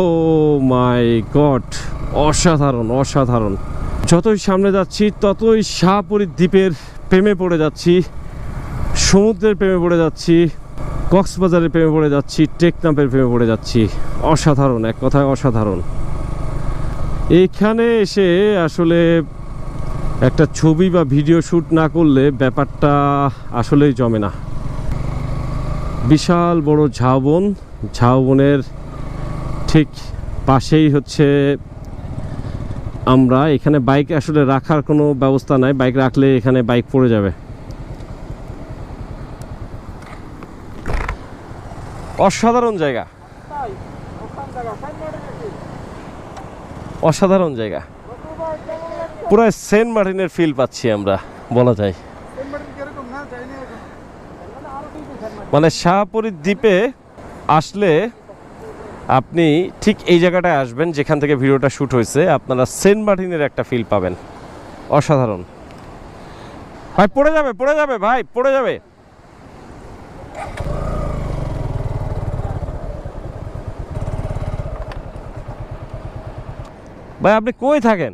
ও মাই god, অসাধারণ অসাধারণ। যতই সামনে যাচ্ছি, ততই শাহপুরী দ্বীপের প্রেমে পড়ে যাচ্ছি, সমুদ্রের প্রেমে পড়ে যাচ্ছি, কক্সবাজারের প্রেমে পড়ে যাচ্ছি টেকনাপের প্রেমে পড়ে যাচ্ছি। অসাধারণ, এক কথায় অসাধারণ। এইখানে এসে আসলে একটা ছবি বা ভিডিও শ্যুট না করলে ব্যাপারটা আসলেই জমে না। বিশাল বড় ঝাউবন, ঝাউবনের ঠিক পাশেই হচ্ছে আমরা। এখানে বাইক আসলে রাখার কোনো ব্যবস্থা নাই। বাইক রাখলে এখানে বাইক পড়ে যাবে। অসাধারণ জায়গা। অসাধারণ জায়গা। পুরো সেন্ট মার্টিনের ফিল পাচ্ছি আমরা, বলা যায়। মানে শাহপুরী দ্বীপে আসলে আপনি ঠিক এই জায়গাটায় আসবেন যেখান থেকে ভিডিওটা শ্যুট হয়েছে, আপনারা সেন্ট মার্টিনের একটা ফিল পাবেন। অসাধারণ। ভাই, পড়ে যাবে পড়ে যাবে, ভাই, পড়ে যাবে। ভাই, আপনি কই থাকেন?